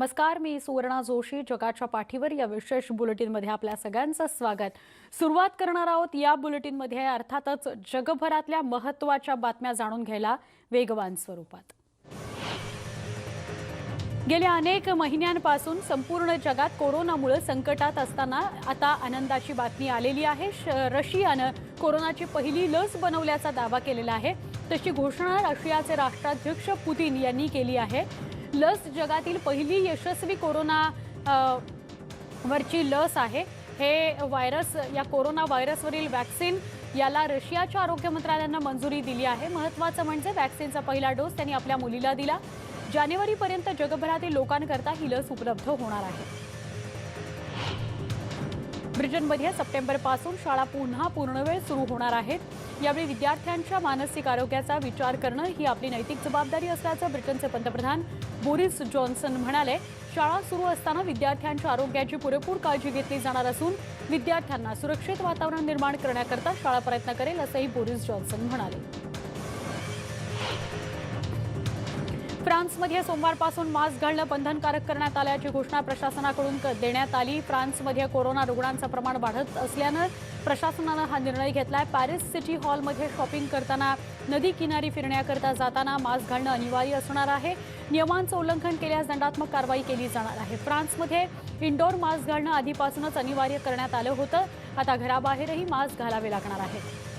नमस्कार मी सुवर्णा जोशी जगाच्या पाठीवर या विशेष बुलेटिनमध्ये आपल्या सगळ्यांचं स्वागत. सुरुवात करणार आहोत या बुलेटिनमध्ये अर्थातच जगभरातल्या महत्त्वाच्या बातम्या जाणून घ्यायला वेगवान स्वरूपात. गेल्या अनेक महिन्यांपासून संपूर्ण जगात कोरोनामुळे संकटात असताना आता आनंदाची बातमी आलेली आहे. श- रशियानं कोरोनाची पहिली लस बनवल्याचा दावा केलेला आहे. तशी घोषणा रशियाचे राष्ट्राध्यक्ष पुतीन यांनी केली आहे. लस जगातील पहिली यशस्वी कोरोना वरची लस आहे. हे व्हायरस या कोरोना व्हायरसवरील वॅक्सिन याला रशियाच्या आरोग्य मंत्रालयानं मंजुरी दिली आहे. महत्त्वाचं म्हणजे वॅक्सिनचा पहिला डोस त्यांनी आपल्या मुलीला दिला. जानेवारीपर्यंत जगभरातील लोकांकरता ही लस उपलब्ध होणार आहे. ब्रिटनमध्ये सप्टेंबरपासून शाळा पुन्हा पूर्णवेळ सुरू होणार आहेत. यावेळी विद्यार्थ्यांच्या मानसिक आरोग्याचा विचार करणं ही आपली नैतिक जबाबदारी असल्याचं ब्रिटनचे पंतप्रधान बोरिस जॉन्सन म्हणाले. शाळा सुरू असताना विद्यार्थ्यांच्या आरोग्याची पुरेपूर काळजी घेतली जाणार असून विद्यार्थ्यांना सुरक्षित वातावरण निर्माण करण्याकरता शाळा प्रयत्न करेल असंही बोरिस जॉन्सन म्हणाले. फ्रान्समध्ये सोमवारपासून मास्क घालणं बंधनकारक करण्यात आल्याची घोषणा प्रशासनाकडून क- देण्यात आली. फ्रान्समध्ये कोरोना रुग्णांचं प्रमाण वाढत असल्यानं प्रशासनानं हा निर्णय घेतलाय. पॅरिस सिटी हॉलमध्ये शॉपिंग करताना नदी किनारी फिरण्याकरता जाताना मास्क घालणं अनिवार्य असणार आहे. नियमांचं उल्लंघन केल्यास दंडात्मक कारवाई केली जाणार आहे. फ्रान्समध्ये इंडोर मास्क घालणं आधीपासूनच अनिवार्य करण्यात आलं होतं. आता घराबाहेरही मास्क घालावे लागणार आहेत.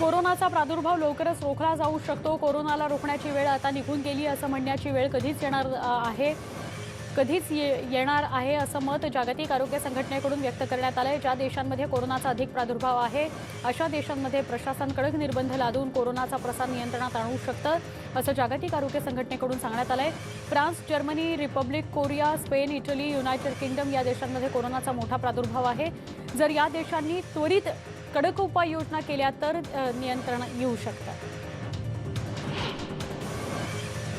कोरोनाचा प्रादुर्भाव लवकरच रोखला जाऊ शकतो. कोरोनाला रोखण्याची वेळ आता निघून गेली असं म्हणण्याची वेळ कधीच येणार आहे कधीच ये येणार आहे असं मत जागतिक आरोग्य संघटनेकडून व्यक्त करण्यात आलं आहे ज्या देशांमध्ये कोरोनाचा अधिक प्रादुर्भाव आहे अशा देशांमध्ये प्रशासन कडक निर्बंध लादून कोरोनाचा प्रसार नियंत्रणात आणू शकतं असं जागतिक आरोग्य संघटनेकडून सांगण्यात आलं आहे France Germany Republic Korea Spain Italy United Kingdom या देशांमध्ये कोरोनाचा मोठा प्रादुर्भाव आहे. जर या देशांनी त्वरित कडक उपाययोजना केल्या तर नियंत्रण येऊ शकतं.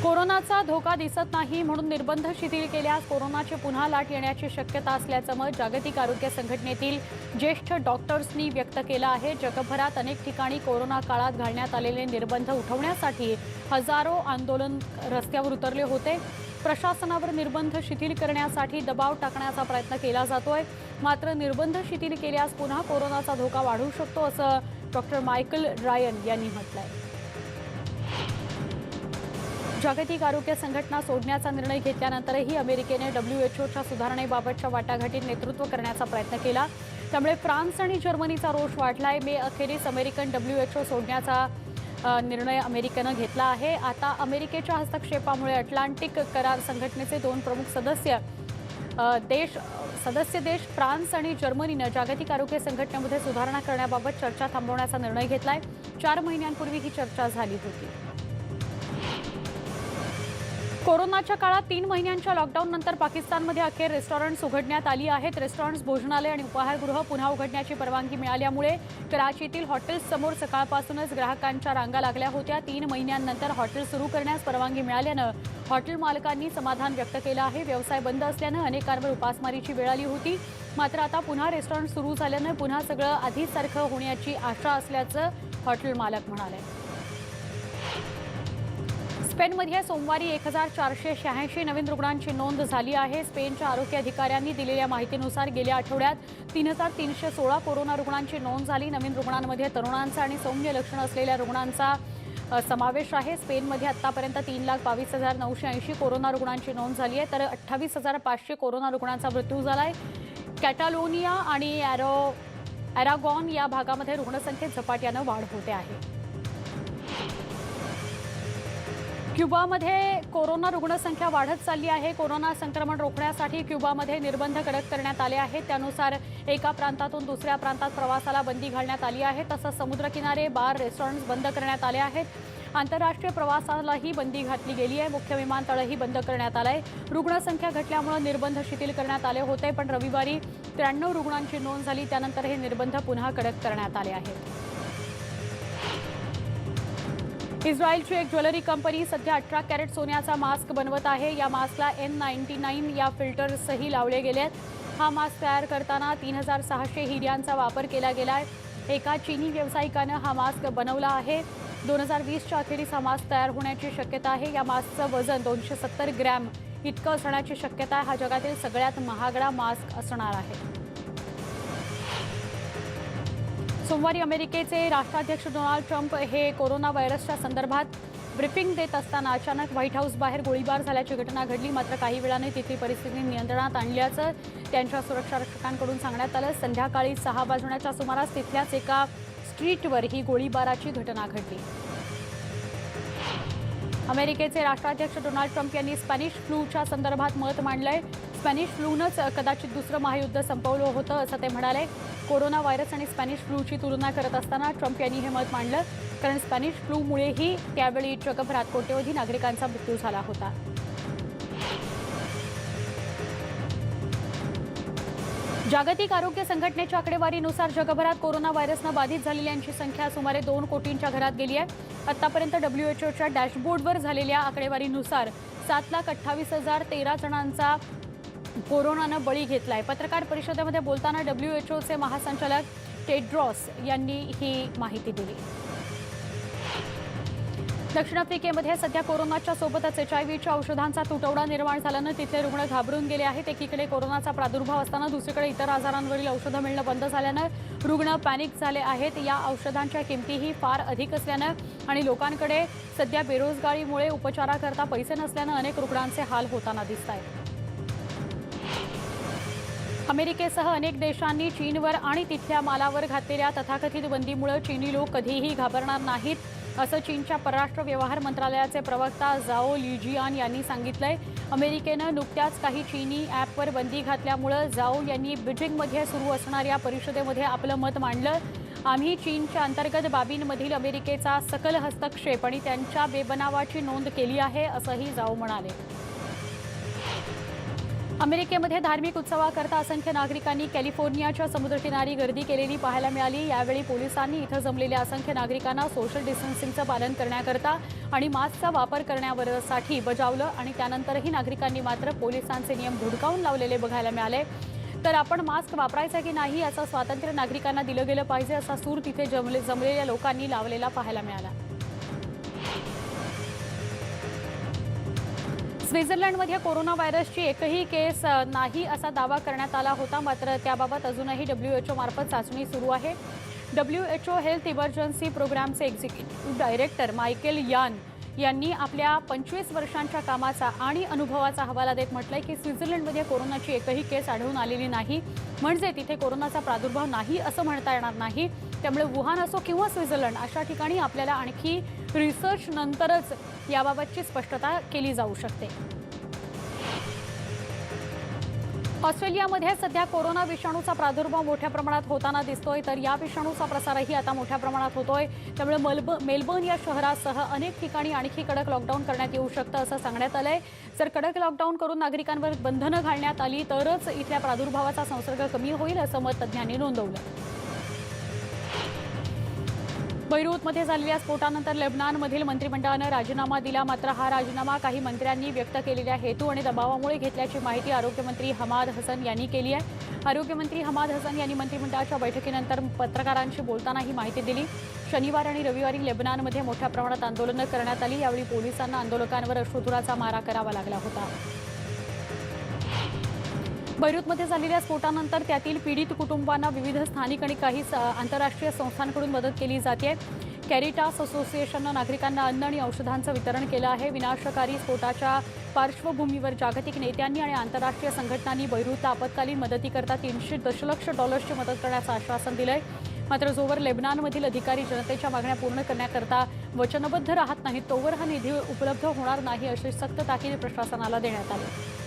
कोरोनाचा धोका दिसत नाही म्हणून निर्बंध शिथिल केल्यास कोरोनाची पुन्हा लाट येण्याची शक्यता असल्याचं मत जागतिक आरोग्य संघटनेतील ज्येष्ठ डॉक्टर्सनी व्यक्त केलं आहे. जगभरात अनेक ठिकाणी कोरोना काळात घालण्यात आलेले निर्बंध उठवण्यासाठी हजारो आंदोलन रस्त्यावर उतरले होते. प्रशासनावर निर्बंध शिथिल करण्यासाठी दबाव टाकण्याचा प्रयत्न केला जातोय. मात्र निर्बंध शिथिल केल्यास पुन्हा कोरोनाचा धोका वाढू शकतो असं डॉक्टर मायकल रायन यांनी म्हटलंय. जागतिक आरोग्य संघटना सोडण्याचा निर्णय घेतल्यानंतरही अमेरिकेने डब्ल्यू एचओच्या सुधारणेबाबतच्या वाटाघाटीत नेतृत्व करण्याचा प्रयत्न केला. त्यामुळे फ्रान्स आणि जर्मनीचा रोष वाढलाय. मे अखेरीस अमेरिकन डब्ल्यू एचओ सोडण्याचा निर्णय अमेरिकेनं घेतला आहे. आता अमेरिकेच्या हस्तक्षेपामुळे अटलांटिक करार संघटनेचे दोन प्रमुख सदस्य देश सदस्य देश फ्रान्स आणि जर्मनीनं जागतिक आरोग्य संघटनेमध्ये सुधारणा करण्याबाबत चर्चा थांबवण्याचा निर्णय घेतलाय. चार महिन्यांपूर्वी ही चर्चा झाली होती. कोरोनाच्या काळात तीन महिन्यांच्या लॉकडाऊन नंतर पाकिस्तानमध्ये अखेर रेस्टॉरंट्स उघडण्यात आली आहेत. रेस्टॉरंट्स भोजनालय आणि उपाहारगृह पुन्हा उघडण्याची परवानगी मिळाल्यामुळे कराचीतील हॉटेल्स समोर सकाळपासूनच ग्राहकांच्या रांगा लागल्या होत्या. तीन महिन्यांनंतर हॉटेल सुरू करण्यास परवानगी मिळाल्यानं हॉटेल मालकांनी समाधान व्यक्त केलं आहे. व्यवसाय बंद असल्यानं अनेकांवर उपासमारीची वेळ आली होती. मात्र आता पुन्हा रेस्टॉरंट सुरू झाल्यानं पुन्हा सगळं आधीसारखं होण्याची आशा असल्याचं हॉटेल मालक म्हणाले. स्पेनमध्ये सोमवारी एक हजार चारशे शहाऐंशी नवीन रुग्णांची नोंद झाली आहे. स्पेनच्या आरोग्य अधिकाऱ्यांनी दिलेल्या माहितीनुसार गेल्या आठवड्यात तीन हजार तीनशे सोळा कोरोना रुग्णांची नोंद झाली. नवीन रुग्णांमध्ये तरुणांचा आणि सौम्य लक्षणं असलेल्या रुग्णांचा समावेश आहे. स्पेनमध्ये आतापर्यंत तीन लाख बावीस हजार नऊशे ऐंशी कोरोना रुग्णांची नोंद झाली आहे. तर अठ्ठावीस हजार पाचशे कोरोना रुग्णांचा मृत्यू झाला आहे. कॅटालोनिया आणि ॲरो ॲरागॉन या भागामध्ये रुग्णसंख्येत झपाट्यानं वाढ होते आहे. क्युबामध्ये कोरोना रुग्णसंख्या वाढत चालली आहे. कोरोना संक्रमण रोखण्यासाठी क्युबामध्ये निर्बंध कडक करण्यात आले आहेत. त्यानुसार एका प्रांतातून दुसऱ्या प्रांतात प्रवासाला बंदी घालण्यात आली आहे. तसंच समुद्रकिनारे बार रेस्टॉरंट्स बंद करण्यात आले आहेत. आंतरराष्ट्रीय प्रवासालाही बंदी घातली गेली आहे. मुख्य विमानतळही बंद करण्यात आलं आहे. रुग्णसंख्या घटल्यामुळे निर्बंध शिथिल करण्यात आले होते पण रविवारी त्र्याण्णव रुग्णांची नोंद झाली. त्यानंतर हे निर्बंध पुन्हा कडक करण्यात आले आहेत. इस्रायलची एक ज्वेलरी कंपनी सध्या अठरा कॅरेट सोन्याचा मास्क बनवत आहे. या मास्कला एन नाईन्टी नाईन या फिल्टर्सही लावले गेले आहेत. हा मास्क तयार करताना तीन हजार सहाशे हिऱ्यांचा वापर केला गेला आहे एका चीनी व्यावसायिकानं हा मास्क बनवला आहे. दोन हजार वीसच्या अखेरीस हा मास्क तयार होण्याची शक्यता आहे. या मास्कचं वजन दोनशे सत्तर ग्रॅम इतकं असण्याची शक्यता आहे. हा जगातील सगळ्यात महागडा मास्क असणार आहे. सोमवारी अमेरिकेचे राष्ट्राध्यक्ष डोनाल्ड ट्रम्प हे कोरोना व्हायरसच्या संदर्भात ब्रिफिंग देत असताना अचानक व्हाईट हाऊस बाहेर गोळीबार झाल्याची घटना घडली. मात्र काही वेळाने तिथली परिस्थिती नियंत्रणात आणल्याचं त्यांच्या सुरक्षा रक्षकांकडून सांगण्यात आलं. संध्याकाळी सहा वाजण्याच्या सुमारास तिथल्याच एका स्ट्रीटवर ही गोळीबाराची घटना घडली. अमेरिकेचे राष्ट्राध्यक्ष डोनाल्ड ट्रम्प यांनी स्पॅनिश फ्लूच्या संदर्भात मत मांडलंय. स्पॅनिश फ्लूनंच कदाचित दुसरं महायुद्ध संपवलं होतं असं ते म्हणाले. कोरोना व्हायरस आणि स्पॅनिश फ्लूची तुलना करत असताना ट्रम्प यांनी हे मत मांडलं. कारण स्पॅनिश फ्लूमुळेही त्यावेळी जगभरात कोट्यवधी नागरिकांचा मृत्यू झाला होता. जागतिक आरोग्य संघटनेच्या आकडेवारीनुसार जगभरात कोरोना व्हायरसनं बाधित झालेल्यांची संख्या सुमारे दोन कोटींच्या घरात गेली आहे. आतापर्यंत डब्ल्यूएचओच्या डॅशबोर्डवर झालेल्या आकडेवारीनुसार सात लाख अठ्ठावीस हजार तेरा जणांचा कोरोनानं बळी घेतला आहे पत्रकार परिषदेमध्ये बोलताना डब्ल्यू एच ओचे महासंचालक टेड्रॉस यांनी ही माहिती दिली. दक्षिण आफ्रिकेमध्ये सध्या कोरोनाच्या सोबतच एच आय व्हीच्या औषधांचा तुटवडा निर्माण झाल्यानं तिथले रुग्ण घाबरून गेले आहेत. एकीकडे कोरोनाचा प्रादुर्भाव असताना दुसरीकडे इतर आजारांवरील औषधं मिळणं बंद झाल्यानं रुग्ण पॅनिक झाले आहेत. या औषधांच्या किमतीही फार अधिक असल्यानं आणि लोकांकडे सध्या बेरोजगारीमुळे उपचाराकरता पैसे नसल्यानं अनेक रुग्णांचे हाल होताना दिसत आहेत अमेरिकेसह अनेक देशांनी चीनवर आणि तिथल्या मालावर घातलेल्या तथाकथित बंदीमुळे चीनी लोक कधीही घाबरणार नाहीत असं चीनच्या परराष्ट्र व्यवहार मंत्रालयाचे प्रवक्ता जाओ लिजियान यांनी सांगितलंय. अमेरिकेनं नुकत्याच काही चीनी ॲपवर बंदी घातल्यामुळं जाओ यांनी बीजिंगमध्ये सुरू असणाऱ्या परिषदेमध्ये आपलं मत मांडलं. आम्ही चीनच्या अंतर्गत बाबींमधील अमेरिकेचा सकल हस्तक्षेप आणि त्यांच्या बेबनावाची नोंद केली आहे असंही जाओ म्हणाले. अमेरिकेमध्ये धार्मिक उत्सवाकरता असंख्य नागरिकांनी कॅलिफोर्नियाच्या समुद्रकिनारी गर्दी केलेली पाहायला मिळाली. यावेळी पोलिसांनी इथं जमलेल्या असंख्य नागरिकांना सोशल डिस्टन्सिंगचं पालन करण्याकरता आणि मास्कचा वापर करण्यावरसाठी बजावलं आणि त्यानंतरही नागरिकांनी मात्र पोलिसांचे नियम धुडकावून लावलेले बघायला मिळाले. तर आपण मास्क वापरायचा की नाही याचं स्वातंत्र्य नागरिकांना दिलं गेलं पाहिजे असा सूर तिथे जमले जमलेल्या लोकांनी लावलेला पाहायला मिळाला. स्वित्झर्लंडमध्ये कोरोना व्हायरसची एकही केस नाही असा दावा करण्यात आला होता. मात्र त्याबाबत अजूनही डब्ल्यू एच ओमार्फत चाचणी सुरू आहे. W H O health emergency प्रोग्रामचे एक्झिक्युटिव्ह डायरेक्टर मायकेल यान यांनी आपल्या पंचवीस वर्षांच्या कामाचा आणि अनुभवाचा हवाला देत म्हटलंय की स्वित्झर्लंडमध्ये कोरोनाची एकही केस आढळून आलेली नाही. म्हणजे तिथे कोरोनाचा प्रादुर्भाव नाही असं म्हणता येणार नाही. त्यामुळे वुहान असो किंवा स्वित्झर्लंड अशा ठिकाणी आपल्याला आणखी रिसर्च नंतरच याबाबतची स्पष्टता केली जाऊ शकते. ऑस्ट्रेलियामध्ये सध्या कोरोना विषाणूचा प्रादुर्भाव मोठ्या प्रमाणात होताना दिसतोय तर या विषाणूचा प्रसारही आता मोठ्या प्रमाणात होतोय. त्यामुळे मलब मेलबर्न या शहरासह अनेक ठिकाणी आणखी कडक लॉकडाऊन करण्यात येऊ शकतं असं सांगण्यात आलंय. जर कडक लॉकडाऊन करून नागरिकांवर बंधनं घालण्यात आली तरच इथल्या प्रादुर्भावाचा संसर्ग कमी होईल असं मत तज्ज्ञांनी नोंदवलं. बैरूतमध्ये झालेल्या स्फोटानंतर लेबनानमधील मंत्रिमंडळानं राजीनामा दिला. मात्र हा राजीनामा काही मंत्र्यांनी व्यक्त केलेल्या हेतू आणि दबावामुळे घेतल्याची माहिती आरोग्यमंत्री हमाद हसन यांनी केली आहे. आरोग्यमंत्री हमाद हसन यांनी मंत्रिमंडळाच्या बैठकीनंतर पत्रकारांशी बोलताना ही माहिती दिली. शनिवार आणि रविवारी लेबनानमध्ये मोठ्या प्रमाणात आंदोलनं करण्यात आली. यावेळी पोलिसांना आंदोलकांवर अश्रुधुराचा मारा करावा लागला होता. बैरूतमध्ये झालेल्या स्फोटानंतर त्यातील पीडित कुटुंबांना विविध स्थानिक आणि काही स- आंतरराष्ट्रीय संस्थांकडून मदत केली जाते. कॅरिटास असोसिएशननं नागरिकांना अन्न आणि औषधांचं वितरण केलं आहे. विनाशकारी स्फोटाच्या पार्श्वभूमीवर जागतिक नेत्यांनी आणि आंतरराष्ट्रीय संघटनांनी बैरूतला आपत्कालीन मदतीकरता तीनशे दशलक्ष डॉलर्सची मदत करण्याचं आश्वासन दिलंय. मात्र जोवर लेबनानमधील अधिकारी जनतेच्या मागण्या पूर्ण करण्याकरता वचनबद्ध राहत नाहीत तोवर हा निधी उपलब्ध होणार नाही अशी सक्त ताकीद प्रशासनाला देण्यात आली.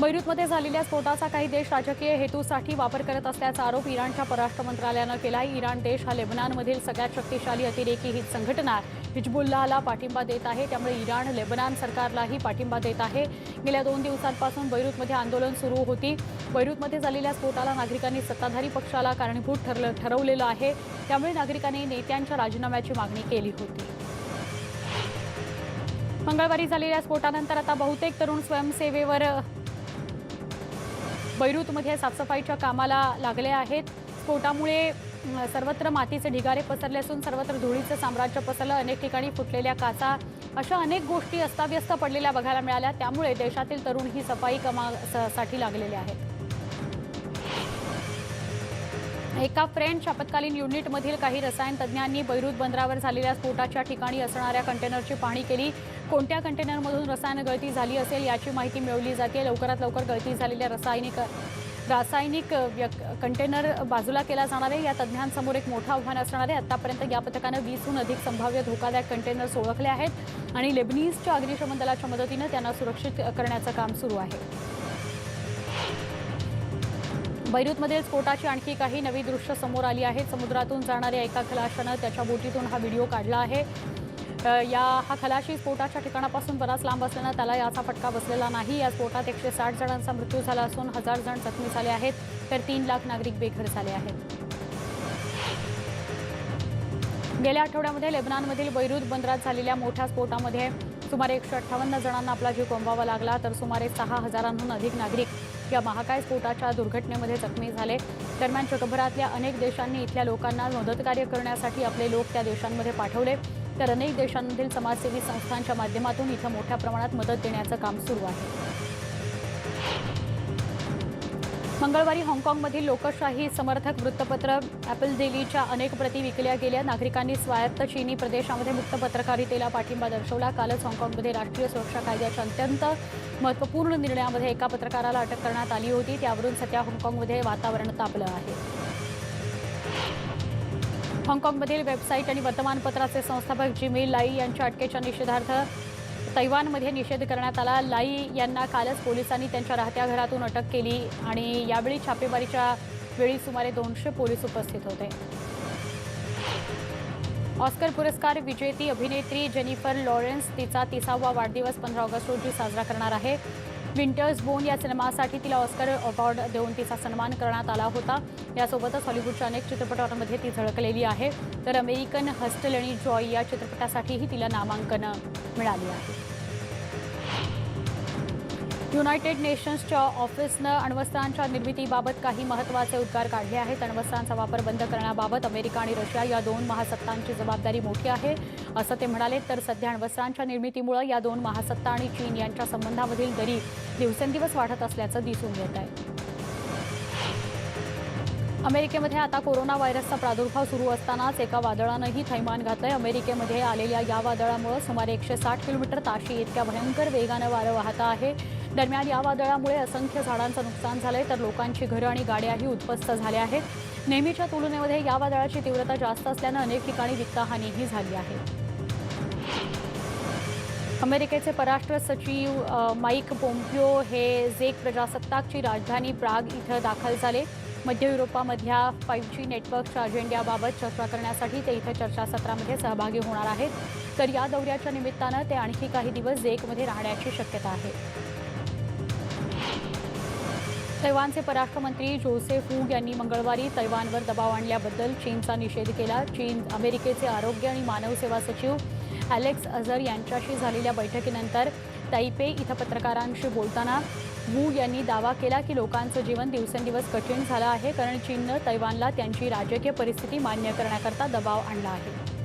बैरूतमध्ये झालेल्या स्फोटाचा काही देश राजकीय हेतूसाठी वापर करत असल्याचा आरोप इराणच्या परराष्ट्र मंत्रालयानं केला आहे इराण देश हा लेबनानमधील सगळ्यात शक्तिशाली अतिरेकी ही संघटना हिजबुल्लाहला पाठिंबा देत आहे. त्यामुळे इराण लेबनान सरकारलाही पाठिंबा देत आहे. गेल्या दोन दिवसांपासून बैरूतमध्ये आंदोलन सुरू होती. बैरूतमध्ये झालेल्या स्फोटाला नागरिकांनी सत्ताधारी पक्षाला कारणीभूत ठरलं ठरवलेलं आहे. त्यामुळे नागरिकांनी नेत्यांच्या राजीनाम्याची मागणी केली होती. मंगळवारी झालेल्या स्फोटानंतर आता बहुतेक तरुण स्वयंसेवेवर बैरूतमध्ये साफसफाईच्या कामाला लागले आहेत. स्फोटामुळे सर्वत्र मातीचे ढिगारे पसरले असून सर्वत्र धुळीचं साम्राज्य पसरलं अनेक ठिकाणी फुटलेल्या काचा अशा अनेक गोष्टी अस्ताव्यस्त पडलेल्या बघायला मिळाल्या. त्यामुळे देशातील तरुण ही सफाई कामासाठी लागलेले आहेत. एका फ्रेंच आपत्कालीन युनिटमधील काही रसायन तज्ज्ञांनी बैरूत बंदरावर झालेल्या स्फोटाच्या ठिकाणी असणाऱ्या कंटेनरची पाहणी केली. कोणत्या कंटेनरमधून रसायन गळती झाली असेल याची माहिती मिळवली जाते. लवकरात लवकर गळती झालेल्या रासायनिक रासायनिक कंटेनर बाजूला केला जाणार आहे. या तज्ज्ञांसमोर एक मोठं आव्हान असणार आहे. आतापर्यंत या पथकानं वीसहून अधिक संभाव्य धोकादायक कंटेनर्स ओळखले आहेत आणि लेबनीजच्या अग्निशमन दलाच्या मदतीनं त्यांना सुरक्षित करण्याचं काम सुरू आहे. बैरूतमधील स्फोटाची आणखी काही नवी दृश्य समोर आली आहेत समुद्रातून जाणाऱ्या एका खलाशानं त्याच्या बोटीतून हा व्हिडिओ काढला आहे. या हा खलाशी स्फोटाच्या ठिकाणापासून बराच लांब असल्यानं त्याला याचा फटका बसलेला नाही. या स्फोटात एकशे साठ जणांचा मृत्यू झाला असून हजार जण जखमी झाले आहेत तर तीन लाख नागरिक बेघर झाले आहेत. गेल्या आठवड्यामध्ये लेबनानमधील बैरूत बंदरात झालेल्या मोठ्या स्फोटामध्ये सुमारे एकशे अठ्ठावन्न जणांना आपला जीव कोंबावा लागला तर सुमारे सहा हजारांहून अधिक नागरिक या महाकाय स्फोटाच्या दुर्घटनेमध्ये जखमी झाले. दरम्यान जगभरातल्या अनेक देशांनी इथल्या लोकांना मदतकार्य करण्यासाठी आपले लोक त्या देशांमध्ये पाठवले. तर अनेक देशांमधील समाजसेवी संस्थांच्या माध्यमातून इथं मोठ्या प्रमाणात मदत देण्याचं काम सुरू आहे. मंगळवारी हाँगकाँगमधील लोकशाही समर्थक वृत्तपत्र ॲपल डेलीच्या अनेक प्रती विकल्या गेल्या. नागरिकांनी स्वायत्त चीनी प्रदेशामध्ये मुक्त पत्रकारितेला पाठिंबा दर्शवला. कालच हाँगकाँगमध्ये राष्ट्रीय सुरक्षा कायद्याच्या अत्यंत महत्त्वपूर्ण निर्णयामध्ये एका पत्रकाराला अटक करण्यात आली होती. त्यावरून सध्या हाँगकाँगमध्ये वातावरण तापलं आहे. हाँगकाँगमधील वेबसाईट आणि वर्तमानपत्राचे संस्थापक जिमी लाई यांच्या अटकेच्या निषेधार्थ तैवानमध्ये निषेध करण्यात आला. लाई यांना कालच पोलिसांनी त्यांच्या राहत्या घरातून अटक केली आणि यावेळी छापेमारीच्या वेळी सुमारे दोनशे पोलीस उपस्थित होते. ऑस्कर पुरस्कार विजेती अभिनेत्री जेनिफर लॉरेन्स तिचा तिसावा वाढदिवस पंधरा ऑगस्ट रोजी साजरा करणार आहे. विंटर्स बोन या सिनेमासाठी तिला ऑस्कर अवॉर्ड देऊन तिचा सन्मान करण्यात आला होता. यासोबतच हॉलिवूडच्या अनेक चित्रपटांमध्ये ती झळकलेली आहे. तर अमेरिकन हस्टल आणि जॉय या चित्रपटासाठीही तिला नामांकन मिळाली आहे. युनायटेड नेशन्सच्या ऑफिसनं अण्वस्त्रांच्या निर्मितीबाबत काही महत्त्वाचे उद्गार काढले आहेत. अण्वस्त्रांचा वापर बंद करण्याबाबत अमेरिका आणि रशिया या दोन महासत्तांची जबाबदारी मोठी आहे असं ते म्हणाले. तर सध्या अण्वस्त्रांच्या निर्मितीमुळे या दोन महासत्ता आणि चीन यांच्या संबंधामधील दरी दिवसेंदिवस वाढत असल्याचं दिसून येत आहे. अमेरिकेमध्ये आता कोरोना व्हायरसचा प्रादुर्भाव सुरू असतानाच एका वादळानंही थैमान घातलंय. अमेरिकेमध्ये आलेल्या या वादळामुळे सुमारे एकशे साठ किलोमीटर ताशी इतक्या भयंकर वेगानं वारं वाहत आहे. दरम्यान या वादळामुळे असंख्य झाडांचं नुकसान झालंय तर लोकांची घरं आणि गाड्याही उद्ध्वस्त झाल्या आहेत. नेहमीच्या तुलनेमध्ये या वादळाची तीव्रता जास्त असल्यानं अनेक ठिकाणी वित्तहानीही झाली आहे. अमेरिकेचे परराष्ट्र सचिव माईक पोम्पिओ हे झेक प्रजासत्ताकची राजधानी प्राग इथं दाखल झाले. मध्य युरोपामधल्या फाईव्ह जी नेटवर्कच्या अजेंड्याबाबत चर्चा करण्यासाठी ते इथं चर्चासत्रामध्ये सहभागी होणार आहेत. तर या दौऱ्याच्या निमित्तानं ते आणखी काही दिवस झेकमध्ये राहण्याची शक्यता आहे. तैवानचे परराष्ट्रमंत्री जोसेफ हुग यांनी मंगळवारी तैवानवर दबाव आणल्याबद्दल चीनचा निषेध केला. चीन अमेरिकेचे आरोग्य आणि मानव सेवा सचिव ॲलेक्स अझर यांच्याशी झालेल्या बैठकीनंतर तैपे इथं पत्रकारांशी बोलताना वू यांनी दावा केला की लोकांचं जीवन दिवसेंदिवस कठीण झालं आहे कारण चीननं तैवानला त्यांची राजकीय परिस्थिती मान्य करण्याकरता दबाव आणला आहे.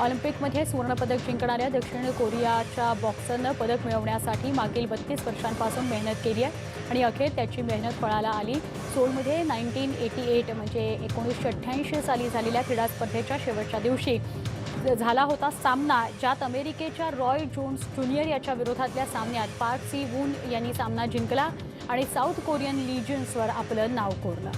ऑलिम्पिकमध्ये सुवर्णपदक जिंकणाऱ्या दक्षिण कोरियाच्या बॉक्सरनं पदक मिळवण्यासाठी मागील बत्तीस वर्षांपासून मेहनत केली आहे. आणि अखेर त्याची मेहनत फळाला आली. सोलमध्ये नाईन्टीन एटी एट म्हणजे एकोणीसशे अठ्ठ्याऐंशी साली झालेल्या क्रीडा स्पर्धेच्या शेवटच्या दिवशी झाला होता सामना ज्यात अमेरिकेच्या रॉय जोन्स ज्युनियर याच्या विरोधातल्या सामन्यात पार्क सी वून यांनी सामना जिंकला आणि साऊथ कोरियन लिजन्सवर आपलं नाव कोरलं.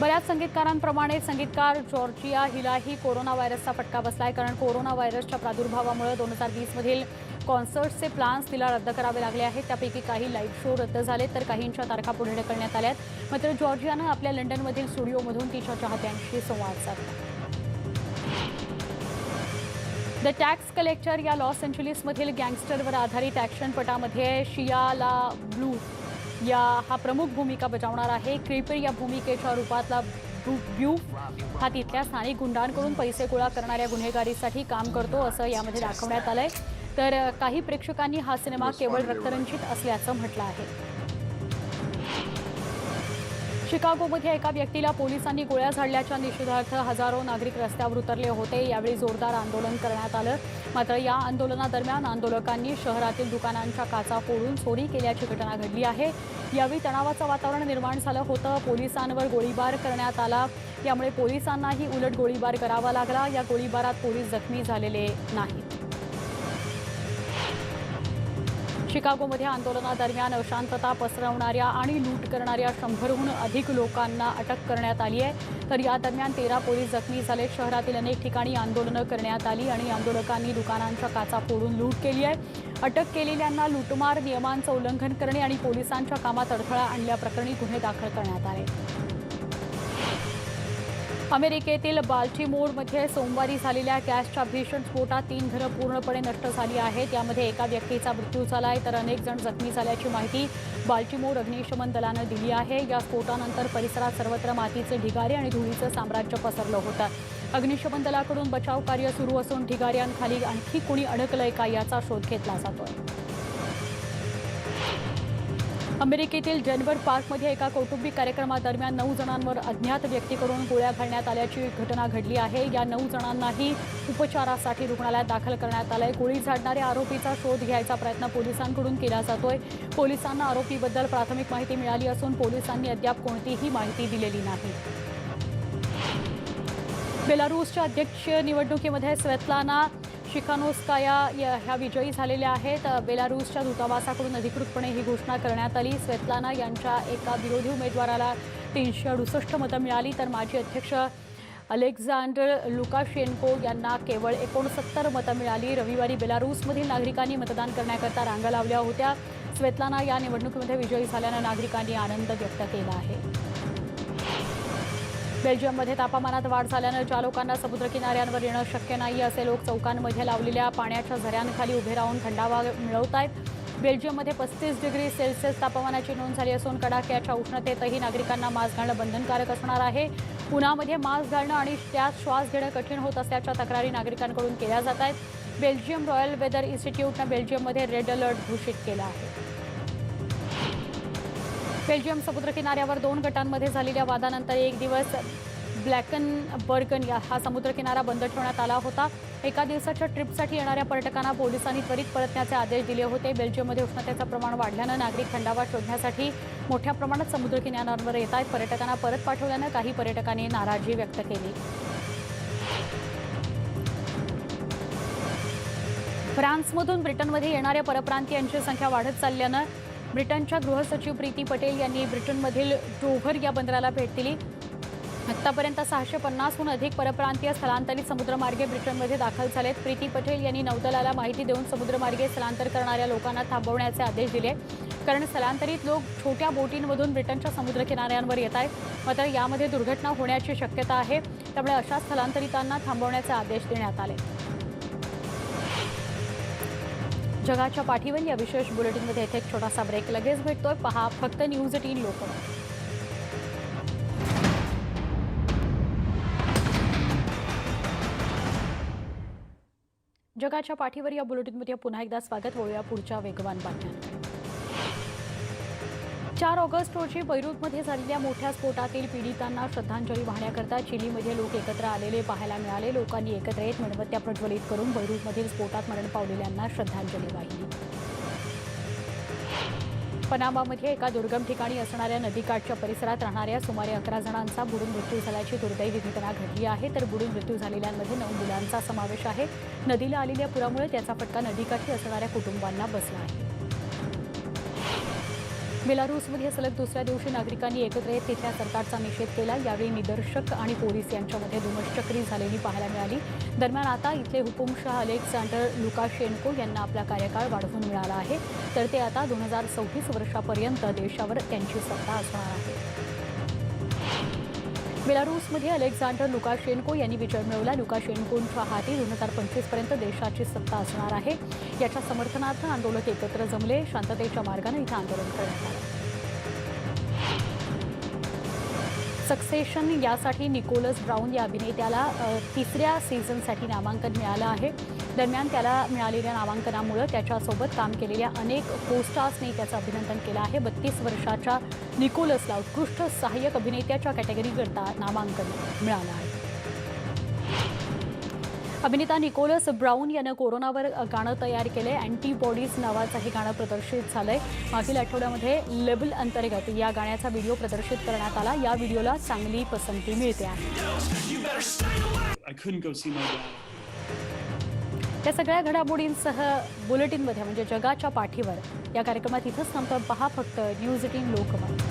बऱ्याच संगीतकारांप्रमाणे संगीतकार जॉर्जिया हिलाही कोरोना व्हायरसचा फटका बसलाय कारण कोरोना व्हायरसच्या प्रादुर्भावामुळे दोन हजार वीसमधील कॉन्सर्ट्सचे प्लान्स तिला रद्द करावे लागले आहेत. त्यापैकी काही लाईव्ह शो रद्द झाले तर काहींच्या तारखा पुढे ढकलण्यात आल्यात. मात्र जॉर्जियानं आपल्या लंडनमधील स्टुडिओमधून तिच्या चाहत्यांशी संवाद साधला. द टॅक्स कलेक्टर या लॉस एंजलिसमधील गँगस्टरवर आधारित ॲक्शनपटामध्ये शियाला ब्लू या हा प्रमुख भूमिका बजावणार आहे. क्रिपर या भूमिकेच्या रूपातला ब्यू हा तिथल्या स्थानिक गुंडांकडून पैसे गोळा करणाऱ्या गुन्हेगारीसाठी काम करतो असं यामध्ये दाखवण्यात आलंय. तर काही प्रेक्षकांनी हा सिनेमा केवळ रक्तरंजित असल्याचं म्हटलं आहे. शिकागोमध्ये एका व्यक्तीला पोलिसांनी गोळ्या झाडल्याच्या निषेधार्थ हजारो नागरिक रस्त्यावर उतरले होते. यावेळी जोरदार आंदोलन करण्यात आलं. मात्र या आंदोलनादरम्यान आंदोलकांनी शहरातील दुकानांच्या काचा फोडून चोरी केल्याची घटना घडली आहे. यावेळी तणावाचं वातावरण निर्माण झालं होतं. पोलिसांवर गोळीबार करण्यात आला. यामुळे पोलिसांनाही उलट गोळीबार करावा लागला. या गोळीबारात पोलीस जखमी झालेले नाहीत. शिकागोमध्ये आंदोलनादरम्यान अशांतता पसरवणाऱ्या आणि लूट करणाऱ्या शंभरहून अधिक लोकांना अटक करण्यात आली आहे. तर या दरम्यान तेरा पोलीस जखमी झाले. शहरातील अनेक ठिकाणी आंदोलनं करण्यात आली आणि आंदोलकांनी दुकानांच्या काचा फोडून लूट केली आहे. अटक केलेल्यांना लूटमार नियमांचं उल्लंघन करणे आणि पोलिसांच्या कामात अडथळा आणल्याप्रकरणी गुन्हे दाखल करण्यात आले. अमेरिकेतील बाल्टीमोडमध्ये सोमवारी झालेल्या गॅसच्या भीषण स्फोटात तीन घरं पूर्णपणे नष्ट झाली आहेत. यामध्ये एका व्यक्तीचा मृत्यू झाला आहे तर अनेक जण जखमी झाल्याची माहिती बाल्टीमोड अग्निशमन दलानं दिली आहे. या स्फोटानंतर परिसरात सर्वत्र मातीचे ढिगारे आणि धुळीचं साम्राज्य पसरलं होतं. अग्निशमन दलाकडून बचाव कार्य सुरू असून ढिगाऱ्यांखाली आणखी कोणी अडकलंय का याचा शोध घेतला जातोय. अमेरिकेतील जनवर पार्कमध्ये एका कौटुंबिक कार्यक्रमादरम्यान नऊ जणांवर अज्ञात व्यक्तीकडून गोळ्या घालण्यात आल्याची घटना घडली आहे. या नऊ जणांनाही उपचारासाठी रुग्णालयात दाखल करण्यात आलं आहे गोळी झाडणाऱ्या आरोपीचा शोध घ्यायचा प्रयत्न पोलिसांकडून केला जातोय. पोलिसांना आरोपीबद्दल प्राथमिक माहिती मिळाली असून पोलिसांनी अद्याप कोणतीही माहिती दिलेली नाही. बेलारूसच्या अध्यक्ष निवडणुकीमध्ये स्वेतलाना शिखानोस्काया ह्या विजयी झालेल्या आहेत. बेलारूसच्या दूतावासाकडून अधिकृतपणे ही घोषणा करण्यात आली. स्वेतलाना यांच्या एका विरोधी उमेदवाराला तीनशे अडुसष्ट मतं मिळाली. तर माजी अध्यक्ष अलेक्झांडर लुकाशेन्को यांना केवळ एकोणसत्तर मतं मिळाली. रविवारी बेलारूसमधील नागरिकांनी मतदान करण्याकरता रांगा लावल्या होत्या. स्वेतलाना या निवडणुकीमध्ये विजयी झाल्यानं नागरिकांनी आनंद व्यक्त केला आहे. बेल्जियममध्ये तापमानात वाढ झाल्यानं ज्या लोकांना समुद्रकिनाऱ्यांवर येणं शक्य नाही असे लोक चौकांमध्ये लावलेल्या पाण्याच्या झऱ्यांखाली उभे राहून थंडावा मिळवत आहेत. बेल्जियममध्ये पस्तीस डिग्री सेल्सिअस तापमानाची नोंद झाली असून कडाक्याच्या उष्णतेतही नागरिकांना मास्क घालणं बंधनकारक असणार आहे. उन्हामध्ये मास्क घालणं आणि त्यात श्वास घेणं कठीण होत असल्याच्या तक्रारी नागरिकांकडून केल्या जात आहेत. बेल्जियम रॉयल वेदर इन्स्टिट्यूटनं बेल्जियममध्ये रेड अलर्ट घोषित केला आहे. बेल्जियम समुद्र किनाऱ्यावर दोन गटांमध्ये झालेल्या वादानंतर एक दिवस ब्लॅकन बर्गन या हा समुद्रकिनारा बंद ठेवण्यात आला होता. एका दिवसाच्या ट्रिपसाठी येणाऱ्या पर्यटकांना पोलिसांनी त्वरित परतण्याचे आदेश दिले होते. बेल्जियममध्ये उष्णतेचं प्रमाण वाढल्यानं नागरिक थंडावा शोधण्यासाठी मोठ्या प्रमाणात समुद्रकिनाऱ्यांवर येत आहेत. पर्यटकांना परत पाठवल्यानं काही पर्यटकांनी नाराजी व्यक्त केली. फ्रान्समधून ब्रिटनमध्ये येणाऱ्या परप्रांतीयांची संख्या वाढत चालल्यानं ब्रिटनच्या गृहसचिव प्रीती पटेल यांनी ब्रिटनमधील डोव्हर या बंदराला भेट दिली. आत्तापर्यंत सहाशे पन्नासहून अधिक परप्रांतीय स्थलांतरित समुद्रमार्गे ब्रिटनमध्ये दाखल झालेत. प्रीती पटेल यांनी नौदलाला माहिती देऊन समुद्रमार्गे स्थलांतर करणाऱ्या लोकांना थांबवण्याचे आदेश दिले. कारण स्थलांतरित लोक छोट्या बोटींमधून ब्रिटनच्या समुद्रकिनाऱ्यांवर येत आहेत. मात्र यामध्ये दुर्घटना होण्याची शक्यता आहे. त्यामुळे अशा स्थलांतरितांना थांबवण्याचे आदेश देण्यात आले. जगाच्या पाठीवर या विशेष बुलेटिनमध्ये येथे एक छोटासा ब्रेक लगेच भेटतोय. पहा फक्त न्यूज एटीन लोकमत जगाच्या पाठीवर या बुलेटिनमध्ये पुन्हा एकदा स्वागत. होऊया पुढच्या वेगवान बातम्यांना. चार ऑगस्ट रोजी बैरूतमध्ये झालेल्या मोठ्या स्फोटातील पीडितांना श्रद्धांजली वाहण्याकरता चिलीमध्ये लोक एकत्र आलेले पाहायला मिळाले. लोकांनी एकत्र येत मेणबत्त्या प्रज्वलित करून बैरूतमधील स्फोटात मरण पावलेल्यांना श्रद्धांजली वाहिली. पनामामध्ये एका दुर्गम ठिकाणी असणाऱ्या नदीकाठच्या परिसरात राहणाऱ्या सुमारे अकरा जणांचा बुडून मृत्यू झाल्याची दुर्दैवी घटना घडली आहे. तर बुडून मृत्यू झालेल्यांमध्ये नऊ मुलांचा समावेश आहे. नदीला आलेल्या पुरामुळे त्याचा फटका नदीकाठी असणाऱ्या कुटुंबांना बसला आहे. बेलारूसमध्ये सलग दुसऱ्या दिवशी नागरिकांनी एकत्र येत तिथल्या सरकारचा निषेध केला. यावेळी निदर्शक आणि पोलीस यांच्यामध्ये धुमश्चक्री झालेली पाहायला मिळाली. दरम्यान आता इथले हुकुमशाह अलेक्झांडर लुकाशेन्को यांना आपला कार्यकाळ वाढवून मिळाला आहे. तर ते आता दोन हजार सव्वीस वर्षापर्यंत देशावर त्यांची सत्ता असणार आहे. बेलारूसमध्ये अलेक्झांडर लुकाशेन्को यांनी विजय मिळवला. लुकाशेन्कोंच्या हाती दोन हजार पंचवीसपर्यंत देशाची सत्ता असणार आहे. याच्या समर्थनार्थ आंदोलक एकत्र जमले. शांततेच्या मार्गाने इथं आंदोलन करण्यात आलं. सक्सेशन यासाठी निकोलस ब्राऊन या अभिनेत्याला तिसऱ्या सीझनसाठी नामांकन मिळालं आहे. दरम्यान त्याला मिळालेल्या नामांकनामुळं त्याच्यासोबत काम केलेल्या अनेक कोस्टार्सने त्याचं अभिनंदन केलं आहे. बत्तीस वर्षाच्या निकोलसला उत्कृष्ट सहाय्यक अभिनेत्याच्या कॅटेगरीकरता नामांकन मिळालं आहे. अभिनेता निकोलस ब्राऊन यानं कोरोनावर गाणं तयार केलंय. अँटीबॉडीज नावाचं हे गाणं प्रदर्शित झालंय. मागील आठवड्यामध्ये लेबल अंतर्गत या गाण्याचा व्हिडिओ प्रदर्शित करण्यात आला. या व्हिडिओला चांगली पसंती मिळते. आहे. या सगळ्या घडामोडींसह बुलेटिनमध्ये म्हणजे जगाच्या पाठीवर या कार्यक्रमात इथंच थांबतो. पहा फक्त न्यूज एटीन लोकमत.